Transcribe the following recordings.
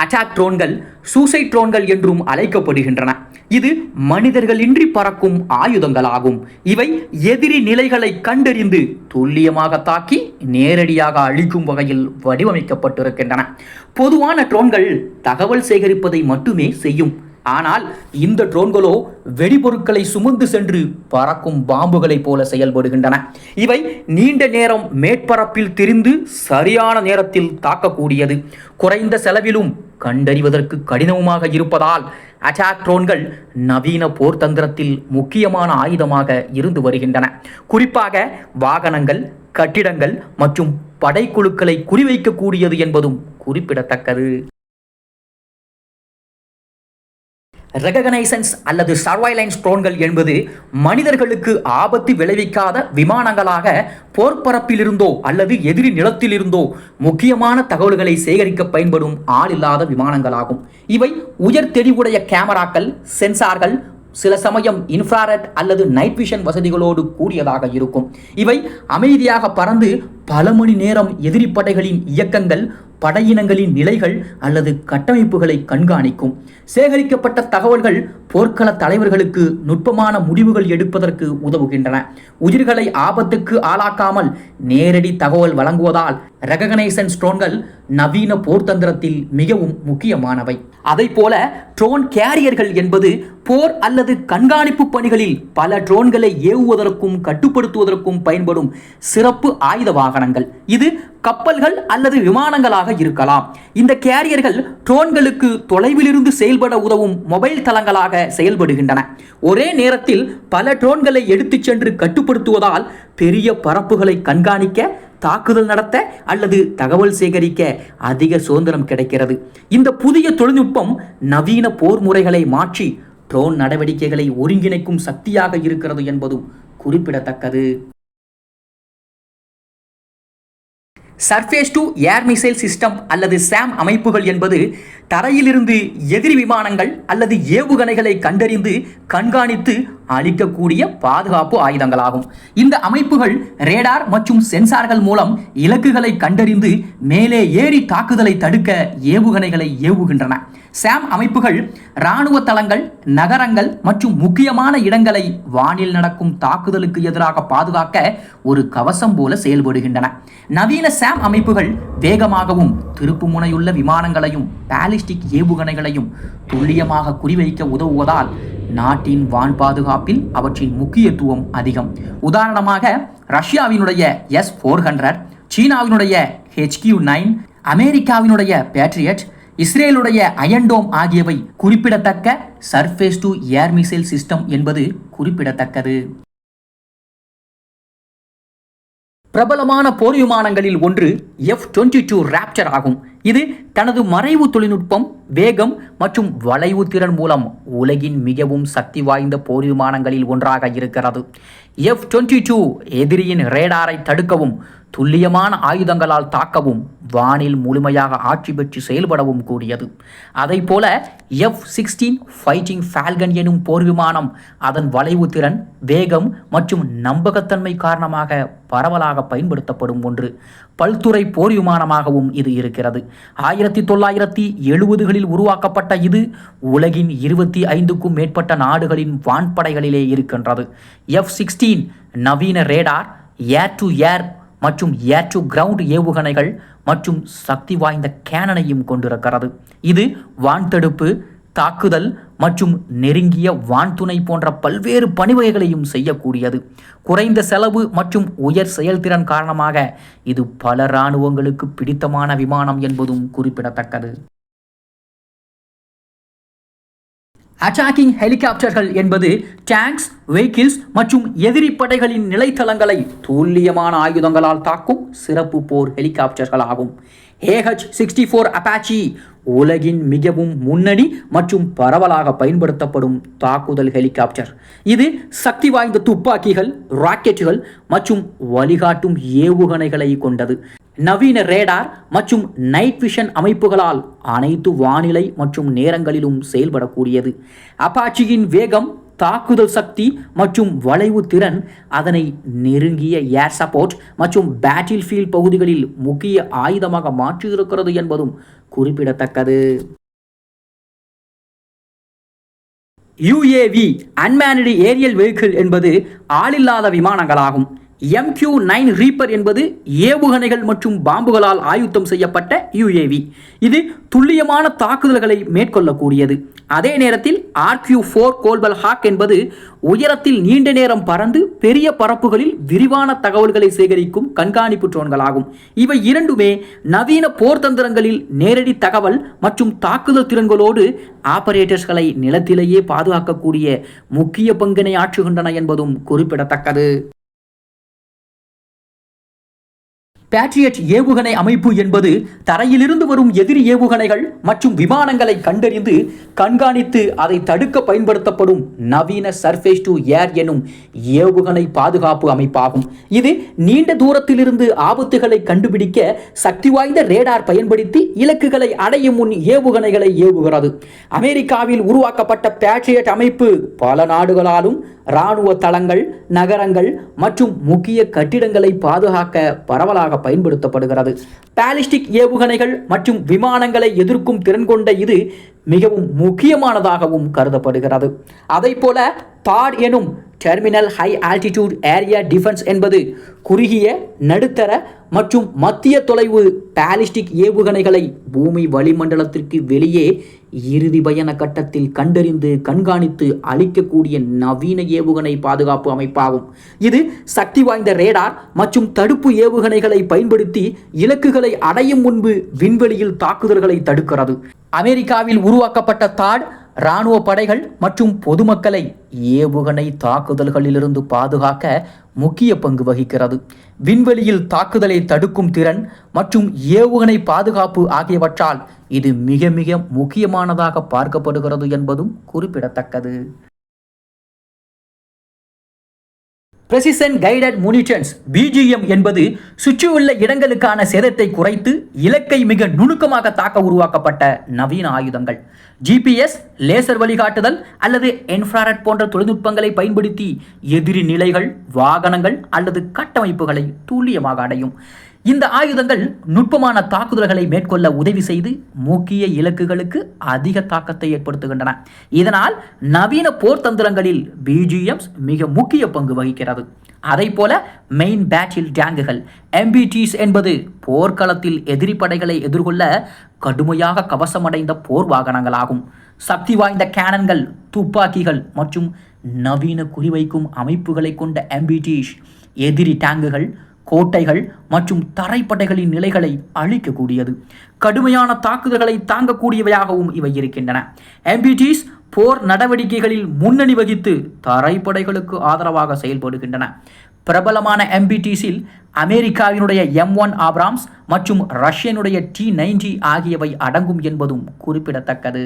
Attack ட்ரோன்கள் suicide ட்ரோன்கள் என்றும் அழைக்கப்படுகின்றன. இது மனிதர்களின்றி பறக்கும் ஆயுதங்களாகும். இவை எதிரி நிலைகளை கண்டறிந்து துல்லியமாக தாக்கி நேரடியாக அழிக்கும் வகையில் வடிவமைக்கப்பட்டிருக்கின்றன. பொதுவான ட்ரோன்கள் தகவல் சேகரிப்பதை மட்டுமே செய்யும். ஆனால் இந்த ட்ரோன்களோ வெடிபொருட்களை சுமந்து சென்று பறக்கும் பாம்புகளைப் போல செயல்படுகின்றன. இவை நீண்ட நேரம் மேற்பரப்பில் திரிந்து சரியான நேரத்தில் தாக்கக்கூடியது. குறைந்த செலவிலும் கண்டறிவதற்கு கடினமாக இருப்பதால் அட்டாக் ட்ரோன்கள் நவீன போர் தந்திரத்தில் முக்கியமான ஆயுதமாக இருந்து வருகின்றன. குறிப்பாக வாகனங்கள் கட்டிடங்கள் மற்றும் படைக்குழுக்களை குறிவைக்கக்கூடியது என்பதும் குறிப்பிடத்தக்கது. ரெகனைசன்ஸ் அல்லது சர்வைலைன்ஸ் ட்ரோன்கள் என்பது மனிதர்களுக்கு ஆபத்து விளைவிக்காத விமானங்களாக போர்ப்பரப்பிலிருந்தோ அல்லது எதிரி நிலத்திலிருந்தோ முக்கியமான தகவல்களை சேகரிக்க பயன்படும் ஆளில்லாத விமானங்களாகும். இவை உயர் தெளிவுடைய கேமராக்கள் சென்சார்கள் சில சமயம் இன்ஃப்ராரெட் அல்லது நைட் விஷன் வசதிகளோடு கூடியதாக இருக்கும். இவை அமைதியாக பறந்து பல மணி நேரம் எதிரி படைகளின் இயக்கங்கள் படையினங்களின் நிலைகள் அல்லது கட்டமைப்புகளை கண்காணிக்கும். சேகரிக்கப்பட்ட தகவல்கள் போர்க்கள தலைவர்களுக்கு நுட்பமான முடிவுகள் எடுப்பதற்கு உதவுகின்றன. உயிர்களை ஆபத்துக்கு ஆளாக்காமல் நேரடி தகவல் வழங்குவதால் ரெகனைசன்ஸ் ட்ரோன்கள் நவீன போர்த்தந்திரத்தில் மிகவும் முக்கியமானவை. அதை போல ட்ரோன் கேரியர்கள் என்பது போர் அல்லது கண்காணிப்பு பணிகளில் பல ட்ரோன்களை ஏவுவதற்கும் கட்டுப்படுத்துவதற்கும் பயன்படும் சிறப்பு ஆயுத வாகனங்கள். இது கப்பல்கள் அல்லது விமானங்களாக இருக்கலாம். இந்த கேரியர்கள் ட்ரோன்களுக்கு தொலைவிலிருந்து செயல்பட உதவும் மொபைல் தளங்களாக செயல்படுகின்றன. ஒரே நேரத்தில் பல ட்ரோன்களை எடுத்துச் சென்று கட்டுப்படுத்துவதால் பெரிய பரப்புகளை கண்காணிக்க தாக்குதல் நடத்த அல்லது தகவல் சேகரிக்க அதிக சுதந்திரம் கிடைக்கிறது. இந்த புதிய தொழில்நுட்பம் நவீன போர் முறைகளை மாற்றி ட்ரோன் நடவடிக்கைகளை ஒருங்கிணைக்கும் சக்தியாக இருக்கிறது என்பதும் குறிப்பிடத்தக்கது. Surface to air missile system அல்லது சாம் அமைப்புகள் என்பது தரையிலிருந்து எதிரி விமானங்கள் அல்லது ஏவுகணைகளை கண்டறிந்து கண்காணித்து அளிக்கக்கூடிய பாதுகாப்பு ஆயுதங்களாகும். இந்த அமைப்புகள் ரேடார் மற்றும் சென்சார்கள் மூலம் இலக்குகளை கண்டறிந்து மேலே ஏறி தாக்குதலை தடுக்க ஏவுகணைகளை ஏவுகின்றன. சாம் அமைப்புகள் இராணுவ தளங்கள் நகரங்கள் மற்றும் முக்கியமான இடங்களை வானில் நடக்கும் தாக்குதலுக்கு எதிராக பாதுகாக்க ஒரு கவசம் போல செயல்படுகின்றன. நவீன சாம் அமைப்புகள் வேகமாகவும் திருப்புமுனையுள்ள விமானங்களையும் பாலிஸ்டிக் ஏவுகணைகளையும் துல்லியமாக குறிவைக்க உதவுவதால் நாட்டின் வான் பாதுகாப்பில் அவற்றின் முக்கியத்துவம் அதிகம். உதாரணமாக ரஷ்யாவினுடைய எஸ் ஃபோர் ஹண்ட்ரட் சீனாவினுடைய ஹெச்கியூ நைன் அமெரிக்காவினுடைய பேட்ரியட் இஸ்ரேலுடைய அயன்டோம் ஆகியவை குறிப்பிடத்தக்க surface to air missile system என்பது குறிப்பிடத்தக்கது. பிரபலமான போர் விமானங்களில் ஒன்று எஃப் டுவெண்ட்டி டூ ராப்டர் ஆகும். இது தனது மறைவு தொழில்நுட்பம் வேகம் மற்றும் வளைவு திறன் மூலம் உலகின் மிகவும் சக்தி வாய்ந்த போர் விமானங்களில் ஒன்றாக இருக்கிறது. எஃப் டுவெண்ட்டி டூ எதிரியின் ரேடாரை தடுக்கவும் துல்லியமான ஆயுதங்களால் தாக்கவும் வானில் முழுமையாக ஆட்சி பெற்று செயல்படவும் கூடியது. அதை போல எஃப் சிக்ஸ்டீன் ஃபைட்டிங் ஃபால்கன் எனும் போர் விமானம் அதன் வளைவு திறன் வேகம் மற்றும் நம்பகத்தன்மை காரணமாக பரவலாக பயன்படுத்தப்படும் ஒன்று. பல்துறை போர் விமானமாகவும் இது இருக்கிறது. ஆயிரத்தி தொள்ளாயிரத்தி எழுபதுகளில் உருவாக்கப்பட்ட இது உலகின் இருபத்தி ஐந்துக்கும் மேற்பட்ட நாடுகளின் வான்படைகளிலே இருக்கின்றது. எஃப் சிக்ஸ்டீன் நவீன ரேடார் ஏர் டு ஏர் மற்றும் ஏர் டு கிரவுண்ட் ஏவுகணைகள் மற்றும் சக்தி வாய்ந்த கேனனையும் கொண்டிருக்கிறது. இது வான் தடுப்பு தாக்குதல் மற்றும் நெருங்கிய வான்துணை போன்ற பல்வேறு பணிவகைகளையும் செய்யக்கூடியது. குறைந்த செலவு மற்றும் உயர் செயல்திறன் காரணமாக இது பல இராணுவங்களுக்கு பிடித்தமான விமானம் என்பதும் குறிப்பிடத்தக்கது. அட்டாக்கிங் ஹெலிகாப்டர்கள் என்பது டேங்க்ஸ் வெஹிக்கிள்ஸ் மற்றும் எதிரி படைகளின் நிலைத்தளங்களை துல்லியமான ஆயுதங்களால் தாக்கும் சிறப்பு போர் ஹெலிகாப்டர்கள் ஆகும் ஏஹெச் சிக்ஸ்டி ஃபோர் அப்பாச்சி உலகின் மிகவும் முன்னணி மற்றும் பரவலாக பயன்படுத்தப்படும் தாக்குதல் ஹெலிகாப்டர் இது சக்தி வாய்ந்த துப்பாக்கிகள் ராக்கெட்டுகள் மற்றும் வழிகாட்டும் ஏவுகணைகளை கொண்டது. நவீன ரேடார் மற்றும் நைட் விஷன் அமைப்புகளால் அனைத்து வானிலை மற்றும் நேரங்களிலும் செயல்படக்கூடியது. அப்பாச்சியின் வேகம் தாக்குதல் சக்தி மற்றும் வளைவு திறன் அதனை நெருங்கிய ஏர் சப்போர்ட் மற்றும் பேட்டில் ஃபீல்ட் பகுதிகளில் முக்கிய ஆயுதமாக மாற்றியிருக்கிறது என்பதும் குறிப்பிடத்தக்கது. யுஏவி அன்மேனடு ஏரியல் வெஹிக்கிள் என்பது ஆளில்லாத விமானங்களாகும். எம்கியூ நைன் ரீப்பர் என்பது ஏவுகணைகள் மற்றும் பாம்புகளால் ஆயுத்தம் செய்யப்பட்ட யுஏவி இது துல்லியமான தாக்குதல்களை மேற்கொள்ளக்கூடியது. அதே நேரத்தில் ஆர்கியூ ஃபோர் கோல்பல் ஹாக் என்பது உயரத்தில் நீண்ட நேரம் பறந்து பெரிய பரப்புகளில் விரிவான தகவல்களை சேகரிக்கும் கண்காணிப்பு ட்ரோன்களாகும். இவை இரண்டுமே நவீன போர் தந்திரங்களில் நேரடி தகவல் மற்றும் தாக்குதல் திறன்களோடு ஆபரேட்டர்ஸ்களை நிலத்திலேயே பாதுகாக்கக்கூடிய முக்கிய பங்கினை ஆற்றுகின்றன என்பதும் குறிப்பிடத்தக்கது. பேட்ரியட் ஏவுகணை அமைப்பு என்பது தரையிலிருந்து வரும் எதிரி ஏவுகணைகள் மற்றும் விமானங்களை கண்டறிந்து கண்காணித்து அதை தடுக்க பயன்படுத்தப்படும் நவீன சர்ஃபேஸ் டு ஏர் எனும் ஏவுகணை பாதுகாப்பு அமைப்பாகும். இது நீண்ட தூரத்திலிருந்து ஆபத்துகளை கண்டுபிடிக்க சக்தி வாய்ந்த ரேடார் பயன்படுத்தி இலக்குகளை அடையும் முன் ஏவுகணைகளை ஏவுகிறது. அமெரிக்காவில் உருவாக்கப்பட்ட பேட்ரியட் அமைப்பு பல நாடுகளாலும் இராணுவ தளங்கள் நகரங்கள் மற்றும் முக்கிய கட்டிடங்களை பாதுகாக்க பரவலாக பயன்படுத்தப்படுகிறது. பாலிஸ்டிக் ஏவுகணைகள் மற்றும் விமானங்களை எதிர்க்கும் திறன் கொண்ட இது மிகவும் முக்கியமானதாகவும் கருதப்படுகிறது. அதை போல தாட் எனும் terminal high altitude area defence என்பது குறுகிய நடுத்தர மற்றும் மத்திய தொலைவு பாலிஸ்டிக் ஏவுகணைகளை பூமி வளிமண்டலத்திற்கு வெளியே இறுதி பயண கட்டத்தில் கண்டறிந்து கண்காணித்து அளிக்கக்கூடிய நவீன ஏவுகணை பாதுகாப்பு அமைப்பாகும். இது சக்தி வாய்ந்த ரேடார் மற்றும் தடுப்பு ஏவுகணைகளை பயன்படுத்தி இலக்குகளை அடையும் முன்பு விண்வெளியில் தாக்குதல்களை தடுக்கிறது. அமெரிக்காவில் உருவாக்கப்பட்ட தாட் இராணுவ படைகள் மற்றும் பொதுமக்களை ஏவுகணை தாக்குதல்களிலிருந்து பாதுகாக்க முக்கிய பங்கு வகிக்கிறது. விண்வெளியில் தாக்குதலை தடுக்கும் திறன் மற்றும் ஏவுகணை பாதுகாப்பு ஆகியவற்றால் இது மிக மிக முக்கியமானதாக பார்க்கப்படுகிறது என்பதும் குறிப்பிடத்தக்கது. பிரசிசன் கைடட் முனிஷன்ஸ் பிஜிஎம் என்பது சுற்றியுள்ள இடங்களுக்கான சேதத்தை குறைத்து இலக்கை மிக நுணுக்கமாக தாக்க உருவாக்கப்பட்ட நவீன ஆயுதங்கள். ஜிபிஎஸ் லேசர் வழிகாட்டுதல் அல்லது என்ஃப்ராரெட் போன்ற தொழில்நுட்பங்களை பயன்படுத்தி எதிரி நிலைகள் வாகனங்கள் அல்லது கட்டமைப்புகளை துல்லியமாக அடையும். இந்த ஆயுதங்கள் நுட்பமான தாக்குதல்களை மேற்கொள்ள உதவி செய்து முக்கிய இலக்குகளுக்கு அதிக தாக்கத்தை ஏற்படுத்துகின்றன. இதனால் நவீன போர் தந்திரங்களில் பிஜிஎம்ஸ் மிக முக்கிய பங்கு வகிக்கிறது. அதை போல மெயின் பேட்டில் டேங்குகள் எம்பிடிஸ் என்பது போர்க்களத்தில் எதிரி படைகளை எதிர்கொள்ள கடுமையாக கவசமடைந்த போர் வாகனங்களாகும். சக்தி வாய்ந்த கேனன்கள் துப்பாக்கிகள் மற்றும் நவீன குறிவைக்கும் அமைப்புகளை கொண்ட எம்பிடிஷ் எதிரி டேங்குகள் கோட்டைகள் மற்றும் தரைப்படைகளின் நிலைகளை அழிக்கக்கூடியது. கடுமையான தாக்குதல்களை தாங்கக்கூடியவையாகவும் இவை இருக்கின்றன. எம்பிடிஸ் போர் நடவடிக்கைகளில் முன்னணி வகித்து தரைப்படைகளுக்கு ஆதரவாக செயல்படுகின்றன. பிரபலமான எம்பிடிஸில் அமெரிக்காவினுடைய எம் ஒன் ஆப்ராம்ஸ் மற்றும் ரஷ்யனுடைய டி நைன்டி ஆகியவை அடங்கும் என்பதும் குறிப்பிடத்தக்கது.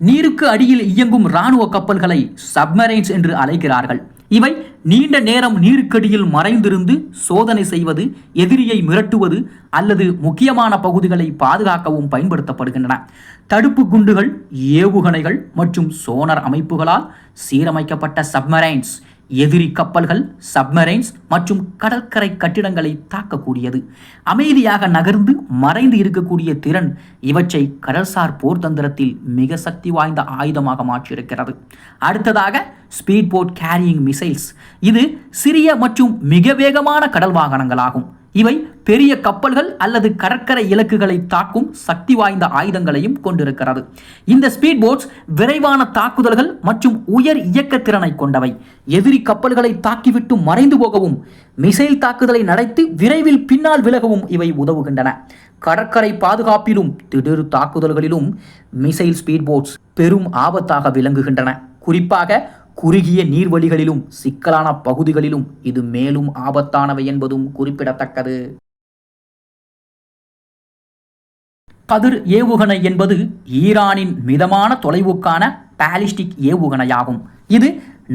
நீருக்கு அடியில் இயங்கும் இராணுவ கப்பல்களை சப்மரைன்ஸ் என்று அழைக்கிறார்கள். இவை நீண்ட நேரம் நீருக்கடியில் மறைந்திருந்து சோதனை செய்வது எதிரியை மிரட்டுவது அல்லது முக்கியமான பகுதிகளை பாதுகாக்கவும் பயன்படுத்தப்படுகின்றன. தடுப்பு குண்டுகள் ஏவுகணைகள் மற்றும் சோனர் அமைப்புகளால் சீரமைக்கப்பட்ட சப்மரைன்ஸ் எதிரி கப்பல்கள் சப்மரைன்ஸ் மற்றும் கடற்கரை கட்டிடங்களை தாக்கக்கூடியது. அமைதியாக நகர்ந்து மறைந்து இருக்கக்கூடிய திறன் இவற்றை கடல்சார் போர் தந்திரத்தில் மிக சக்தி வாய்ந்த ஆயுதமாக மாற்றியிருக்கிறது. அடுத்ததாக ஸ்பீட் போட் கேரியிங் மிசைல்ஸ் இது சிறிய மற்றும் மிக வேகமான கடல் வாகனங்களாகும். இவை பெரிய கப்பல்கள் அல்லது கடற்கரை இலக்குகளை தாக்கும் சக்தி வாய்ந்த ஆயுதங்களையும் கொண்டிருக்கிறது. இந்த ஸ்பீட் போட்ஸ் விரைவான தாக்குதல்கள் மற்றும் உயர் இயக்க திறனை கொண்டவை. எதிரி கப்பல்களை தாக்கிவிட்டு மறைந்து போகவும் மிசைல் தாக்குதலை நடத்தி விரைவில் பின்னால் விலகவும் இவை உதவுகின்றன. கடற்கரை பாதுகாப்பிலும் திடீர் தாக்குதல்களிலும் மிசைல் ஸ்பீட் போட்ஸ் பெரும் ஆபத்தாக விளங்குகின்றன. குறிப்பாக குறுகிய நீர்வழிகளிலும் சிக்கலான பகுதிகளிலும் இது மேலும் ஆபத்தானவை என்பதும் குறிப்பிடத்தக்கது. கதிர் ஏவுகணை என்பது ஈரானின் மிதமான தொலைவுக்கான பாலிஸ்டிக் ஏவுகணையாகும். இது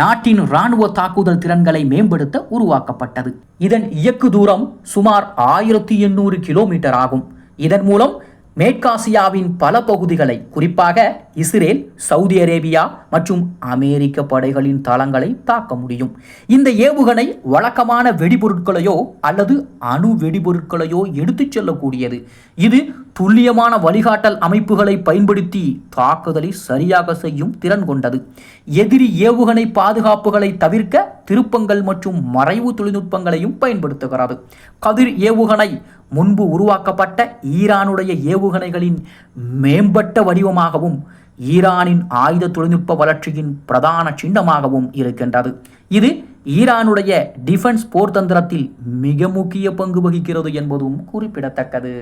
நாட்டின் இராணுவ தாக்குதல் திறன்களை மேம்படுத்த உருவாக்கப்பட்டது. இதன் இயக்கு தூரம் சுமார் ஆயிரத்தி எண்ணூறு கிலோமீட்டர் ஆகும். இதன் மூலம் மேற்காசியாவின் பல பகுதிகளை குறிப்பாக இஸ்ரேல் சவுதி அரேபியா மற்றும் அமெரிக்க படைகளின் தளங்களை தாக்க முடியும். இந்த ஏவுகணை வழக்கமான வெடிபொருட்களையோ அல்லது அணு வெடிபொருட்களையோ எடுத்துச் செல்லக்கூடியது. இது துல்லியமான வழிகாட்டல் அமைப்புகளை பயன்படுத்தி தாக்குதலை சரியாக செய்யும் திறன் கொண்டது. எதிரி ஏவுகணை பாதுகாப்புகளை தவிர்க்க திருப்பங்கள் மற்றும் மறைவு தொழில்நுட்பங்களையும் பயன்படுத்துகிறது. கதிர் ஏவுகணை முன்பு உருவாக்கப்பட்ட ஈரானுடைய ஏவுகணைகளின் மேம்பட்ட வடிவமாகவும் ஈரானின் ஆயுத தொழில்நுட்ப வளர்ச்சியின் பிரதான சின்னமாகவும் இருக்கின்றது. இது ஈரானுடைய டிஃபென்ஸ் போர் தந்திரத்தில் மிக முக்கிய பங்கு வகிக்கிறது என்பதும் குறிப்பிடத்தக்கது.